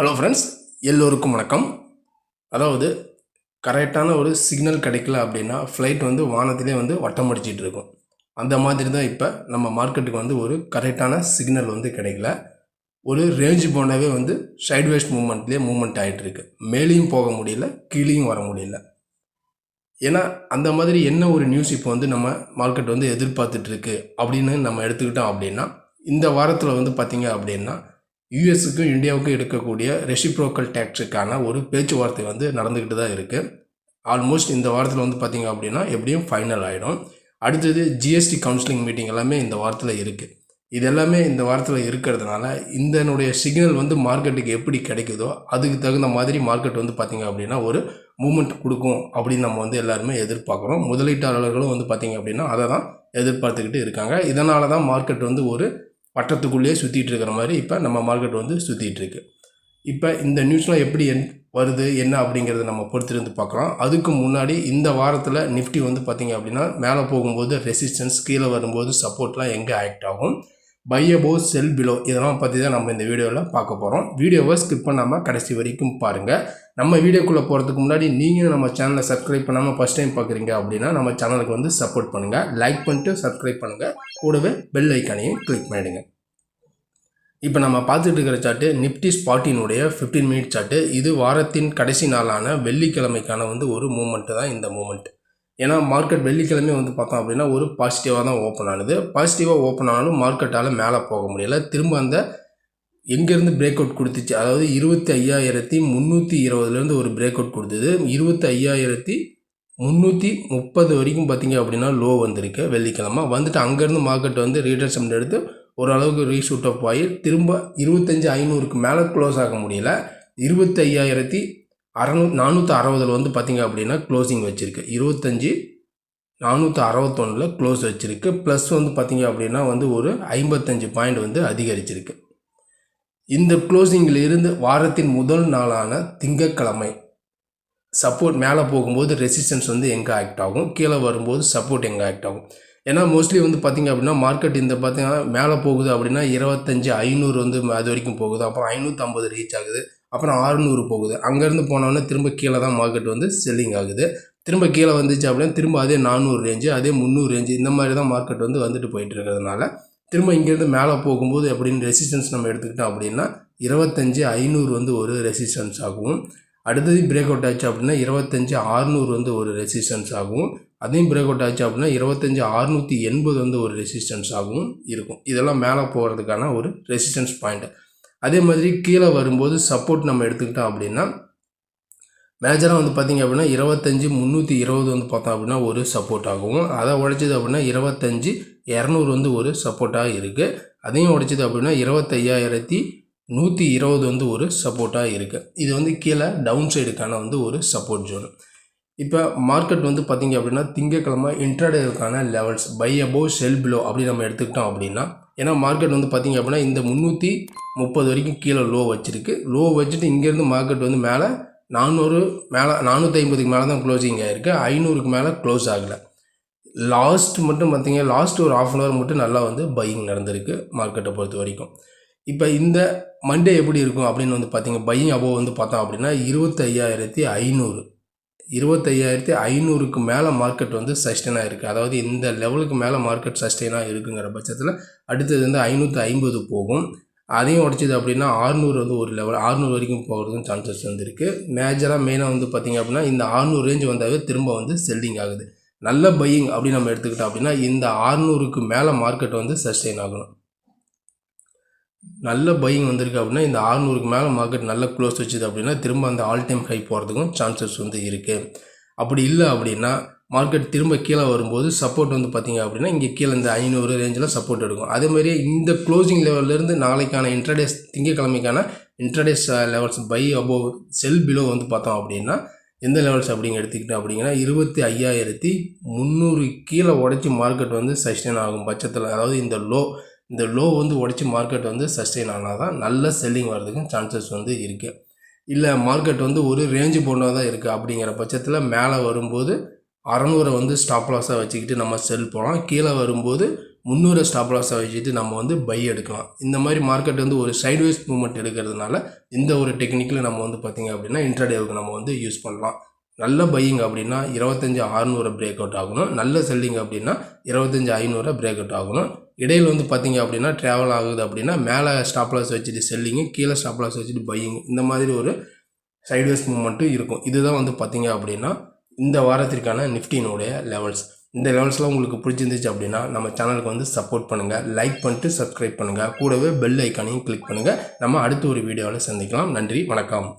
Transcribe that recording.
Hello friends எல்லோருக்கும் வணக்கம். அதாவது கரெக்டான ஒரு சிக்னல் கிடைக்கல அப்படின்னா ஃப்ளைட் வந்து வானத்திலே வந்து வட்டம் அடிச்சிட்டு இருக்கும். அந்த மாதிரி தான் இப்போ நம்ம மார்க்கெட்டுக்கு வந்து ஒரு கரெக்டான சிக்னல் வந்து கிடைக்கல. ஒரு ரேஞ்சு போனாவே வந்து சைட்வேஸ் மூமெண்ட்லேயே மூமெண்ட் ஆகிட்டுருக்கு மேலேயும் போக முடியல கீழேயும் வர முடியல. ஏன்னா அந்த மாதிரி என்ன ஒரு நியூஸ் இப்போ வந்து நம்ம மார்க்கெட் வந்து எதிர்பார்த்துட்ருக்கு அப்படின்னு நம்ம எடுத்துக்கிட்டோம் அப்படின்னா இந்த வாரத்தில் வந்து பார்த்திங்க அப்படின்னா யூஎஸுக்கும் இந்தியாவுக்கும் எடுக்கக்கூடிய ரெசிப்ரோக்கல் டேக்ஸுக்கான ஒரு பேச்சுவார்த்தை வந்து நடந்துக்கிட்டு தான் இருக்குது ஆல்மோஸ்ட் இந்த வாரத்தில் வந்து பார்த்தீங்க அப்படின்னா எப்படியும் ஃபைனல் ஆகிடும் அடுத்தது ஜிஎஸ்டி கவுன்சிலிங் மீட்டிங் எல்லாமே இந்த வாரத்தில் இருக்குது இது எல்லாமே இந்த வாரத்தில் இருக்கிறதுனால இதனுடைய சிக்னல் வந்து மார்க்கெட்டுக்கு எப்படி கிடைக்குதோ அதுக்கு தகுந்த மாதிரி மார்க்கெட் வந்து பார்த்திங்க அப்படின்னா ஒரு மூமெண்ட் கொடுக்கும் அப்படின்னு நம்ம வந்து எல்லாருமே எதிர்பார்க்குறோம். முதலீட்டாளர்களும் வந்து பார்த்திங்க அப்படின்னா அதை தான் எதிர்பார்த்துக்கிட்டு இருக்காங்க. இதனால தான் மார்க்கெட் வந்து ஒரு வட்டத்துக்குள்ளேயே சுற்றிட்டு இருக்கிற மாதிரி இப்போ நம்ம மார்க்கெட் வந்து சுற்றிட்டு இருக்கு. இப்போ இந்த நியூஸ்லாம் எப்படி என் வருது என்ன அப்படிங்கிறத நம்ம பொறுத்திருந்து பார்க்கலாம். அதுக்கு முன்னாடி இந்த வாரத்தில் நிஃப்டி வந்து பார்த்திங்க அப்படின்னா மேலே போகும்போது ரெசிஸ்டன்ஸ் கீழே வரும்போது சப்போர்ட்லாம் எங்கே ஆக்ட் ஆகும்? பை அபோ செல் பிலோ இதெல்லாம் பற்றி தான் நம்ம இந்த வீடியோவில் பார்க்க போகிறோம் வீடியோவை ஸ்கிப் பண்ணாமல் கடைசி வரைக்கும் பாருங்கள் நம்ம வீடியோக்குள்ளே போகிறதுக்கு முன்னாடி நீங்களும் நம்ம சேனலை சப்ஸ்கிரைப் பண்ணாமல் ஃபஸ்ட் டைம் பார்க்குறீங்க அப்படின்னா நம்ம சேனலுக்கு வந்து சப்போர்ட் பண்ணுங்கள் லைக் பண்ணிட்டு சப்ஸ்கிரைப் பண்ணுங்கள் கூடவே பெல் ஐக்கானையும் கிளிக் பண்ணிவிடுங்க இப்போ நம்ம பார்த்துட்டு இருக்கிற சார்ட்டு நிப்டி ஸ்பாட்டினுடைய ஃபிஃப்டீன் மினிட் சார்ட்டு இது வாரத்தின் கடைசி நாளான வெள்ளிக்கிழமைக்கான வந்து ஒரு மூமெண்ட்டு தான் இந்த மூமெண்ட் ஏன்னா மார்க்கெட் வெள்ளிக்கிழமை வந்து பார்த்தோம் அப்படின்னா ஒரு பாசிட்டிவாக தான் ஓப்பன் ஆனது. பாசிட்டிவாக ஓப்பன் ஆனாலும் மார்க்கெட்டால் மேலே போக முடியல. திரும்ப அந்த எங்கேருந்து பிரேக் அவுட் கொடுத்துச்சு? அதாவது இருபத்தி ஐயாயிரத்தி முந்நூற்றி இருபதுலேருந்து ஒரு பிரேக் அவுட் கொடுத்தது. இருபத்தி ஐயாயிரத்தி முந்நூற்றி முப்பது வரைக்கும் பார்த்தீங்க அப்படின்னா லோ வந்திருக்கு வெள்ளிக்கிழமை. வந்துட்டு அங்கேருந்து மார்க்கெட் வந்து ரீடர்ஷன் எடுத்து ஓரளவுக்கு ரீஷூட் அப் ஆகி திரும்ப இருபத்தஞ்சி ஐநூறுக்கு மேலே க்ளோஸ் ஆக முடியல. இருபத்தி ஐயாயிரத்தி அறநூ நானூற்றி அறுபதில் வந்து பார்த்திங்க அப்படின்னா க்ளோசிங் வச்சுருக்கு. இருபத்தஞ்சி நானூற்றி அறுபத்தொன்னில் க்ளோஸ் வச்சுருக்கு. ப்ளஸ் வந்து பார்த்திங்க அப்படின்னா வந்து ஒரு ஐம்பத்தஞ்சு பாயிண்ட் வந்து அதிகரிச்சிருக்கு. இந்த க்ளோசிங்கில் இருந்து வாரத்தின் முதல் நாளான திங்கட்கிழமை சப்போர்ட் மேலே போகும்போது ரெசிஸ்டன்ஸ் வந்து எங்கே ஆக்ட் ஆகும்? கீழே வரும்போது சப்போர்ட் எங்கே ஆக்ட் ஆகும்? ஏன்னா மோஸ்ட்லி வந்து பார்த்திங்க அப்படின்னா மார்க்கெட் இந்த பார்த்திங்கன்னா மேலே போகுது அப்படின்னா இருபத்தஞ்சி ஐநூறு வந்து அது வரைக்கும் போகுது. அப்புறம் ஐநூற்றம்பது ரீச் ஆகுது. அப்புறம் ஆறுநூறு போகுது. அங்கேருந்து போனோன்னே திரும்ப கீழே தான் மார்க்கெட் வந்து செல்லிங் ஆகுது. திரும்ப கீழே வந்துச்சு அப்படின்னா திரும்ப அதே நானூறு ரேஞ்சு அதே முந்நூறு ரேஞ்சு இந்த மாதிரி தான் மார்க்கெட் வந்து வந்துட்டு போயிட்டு இருக்கிறதுனால திரும்ப இங்கேருந்து மேலே போகும்போது அப்படின்னு ரெசிஸ்டன்ஸ் நம்ம எடுத்துக்கிட்டோம் அப்படின்னா இருபத்தஞ்சி ஐநூறு வந்து ஒரு ரெசிஸ்டன்ஸ் ஆகும். அடுத்தது பிரேக் அவுட் ஆச்சு அப்படின்னா இருபத்தஞ்சி ஆறுநூறு வந்து ஒரு ரெசிஸ்டன்ஸ் ஆகும். அதையும் பிரேக் அவுட் ஆச்சு அப்படின்னா இருபத்தஞ்சி அறுநூற்றி எண்பது வந்து ஒரு ரெசிஸ்டன்ஸ் ஆகும் இருக்கும். இதெல்லாம் மேலே போகிறதுக்கான ஒரு ரெசிஸ்டன்ஸ் பாயிண்ட் அதே மாதிரி கீழே வரும்போது சப்போர்ட் நம்ம எடுத்துக்கிட்டோம் அப்படின்னா மேஜராக வந்து பார்த்திங்க அப்படின்னா இருபத்தஞ்சி முந்நூற்றி இருபது வந்து பார்த்தோம் அப்படின்னா ஒரு சப்போர்ட் ஆகும். அதை உடைச்சது அப்படின்னா இருபத்தஞ்சி இரநூறு வந்து ஒரு சப்போர்ட்டாக இருக்குது அதையும் உடைச்சது அப்படின்னா இருபத்தையாயிரத்தி நூற்றி இருபது வந்து ஒரு சப்போர்ட்டாக இருக்குது இது வந்து கீழே டவுன் சைடுக்கான வந்து ஒரு சப்போர்ட் ஜோன் இப்போ மார்க்கெட் வந்து பார்த்திங்க அப்படின்னா திங்கக்கிழமை இன்ட்ராடேக்கான levels buy above sell below அப்படி நம்ம எடுத்துக்கிட்டோம் அப்படின்னா ஏன்னா மார்க்கெட் வந்து பார்த்திங்க அப்படின்னா இந்த முந்நூற்றி முப்பது வரைக்கும் கீழே லோ வச்சுருக்கு. லோ வச்சுட்டு இங்கேருந்து மார்க்கெட் வந்து மேலே நானூறு மேலே நானூற்றி ஐம்பதுக்கு மேலே தான் க்ளோசிங் ஆகிருக்கு ஐநூறுக்கு மேலே க்ளோஸ் ஆகலை. லாஸ்ட் மட்டும் பார்த்தீங்க லாஸ்ட் ஒரு ஆஃப் அன் ஹவர் மட்டும் நல்லா வந்து பையிங் நடந்திருக்கு மார்க்கெட்டை பொறுத்த வரைக்கும். இப்போ இந்த மண்டே எப்படி இருக்கும் அப்படின்னு வந்து பார்த்திங்க பையிங் அபோவ் வந்து பார்த்தோம் அப்படின்னா இருபத்தையாயிரத்தி ஐநூறு. இருபத்தையாயிரத்தி ஐநூறுக்கு மேலே மார்க்கெட் வந்து சஸ்டெயினாக இருக்குது அதாவது இந்த லெவலுக்கு மேலே மார்க்கெட் சஸ்டெயினாக இருக்குங்கிற பட்சத்தில் அடுத்தது வந்து ஐநூற்றி ஐம்பது போகும். அதையும் உடச்சிது அப்படின்னா ஆறுநூறு வந்து ஒரு லெவல் ஆறுநூறு வரைக்கும் போகிறதுக்கும் சான்சஸ் வந்து இருக்குது மேஜராக மெயினாக வந்து பார்த்திங்க அப்படின்னா இந்த ஆறுநூறு ரேஞ்ச் வந்தாவே திரும்ப வந்து செல்லிங் ஆகுது. நல்ல பையிங் அப்படின்னு நம்ம எடுத்துக்கிட்டோம் அப்படின்னா இந்த ஆறுநூறுக்கு மேலே மார்க்கெட் வந்து சஸ்டெயின் ஆகணும். நல்ல பையிங் வந்திருக்கு அப்படின்னா இந்த ஆறுநூறுக்கு மேலே மார்க்கெட் நல்ல க்ளோஸ் வச்சுது அப்படின்னா திரும்ப அந்த ஆல் டைம் ஹை போகிறதுக்கும் சான்சஸ் வந்து இருக்குது அப்படி இல்லை அப்படின்னா மார்க்கெட் திரும்ப கீழே வரும்போது சப்போர்ட் வந்து பார்த்திங்க அப்படின்னா இங்கே கீழே இந்த ஐநூறு ரேஞ்சில் சப்போர்ட் எடுக்கும். அதே மாதிரி இந்த க்ளோசிங் லெவல்லேருந்து நாளைக்கான intradays திங்கக்கிழமைக்கான intradays levels buy above sell below வந்து பார்த்தோம் அப்படின்னா எந்த லெவல்ஸ் அப்படிங்க எடுத்துக்கிட்டோம் அப்படிங்கன்னா இருபத்தி ஐயாயிரத்தி முந்நூறு கீழே உடச்சி மார்க்கெட் வந்து சஸ்டெயின் ஆகும் பட்சத்தில். அதாவது இந்த லோ இந்த லோ வந்து உடச்சி மார்க்கெட் வந்து சஸ்டெயின் ஆனால் தான் நல்ல செல்லிங் வர்றதுக்கும் சான்சஸ் வந்து இருக்குது இல்லை மார்க்கெட் வந்து ஒரு ரேஞ்சு போனால் தான் இருக்குது அப்படிங்கிற பட்சத்தில் மேலே வரும்போது அறநூறை வந்து ஸ்டாப் லாஸாக வச்சுக்கிட்டு நம்ம செல் போகலாம் கீழே வரும்போது முந்நூறு ஸ்டாப் லாஸாக வச்சுட்டு நம்ம வந்து பை எடுக்கலாம். இந்த மாதிரி மார்க்கெட் வந்து ஒரு சைட்வேஸ் மூவ்மெண்ட் எடுக்கிறதுனால இந்த ஒரு டெக்னிக்கில் நம்ம வந்து பார்த்திங்க அப்படின்னா இன்ட்ராடேவுக்கு நம்ம வந்து யூஸ் பண்ணலாம். நல்ல பையிங் அப்படின்னா இருபத்தஞ்சி அறநூறு பிரேக் அவுட் ஆகணும். நல்ல செல்லிங் அப்படின்னா இருபத்தஞ்சி ஐநூறு பிரேக் அவுட் ஆகணும். இடையில் வந்து பார்த்தீங்க அப்படின்னா ட்ராவல் ஆகுது அப்படின்னா மேலே ஸ்டாப்லாஸ் வச்சுட்டு செல்லிங்கு கீழே ஸ்டாப்லாஸ் வச்சுட்டு பையிங் இந்த மாதிரி ஒரு சைட்வேஸ் மூமெண்ட்டும் இருக்கும். இதுதான் வந்து பார்த்தீங்க அப்படின்னா இந்த வாரத்திற்கான நிஃப்டினுடைய லெவல்ஸ் இந்த லெவல்ஸ்லாம் உங்களுக்கு பிடிச்சிருந்துச்சு அப்படின்னா நம்ம சேனலுக்கு வந்து சப்போர்ட் பண்ணுங்கள் லைக் பண்ணிட்டு சப்ஸ்கிரைப் பண்ணுங்கள் கூடவே பெல் ஐக்கானையும் கிளிக் பண்ணுங்கள் நம்ம அடுத்த ஒரு வீடியோவில் சந்திக்கலாம். நன்றி வணக்கம்.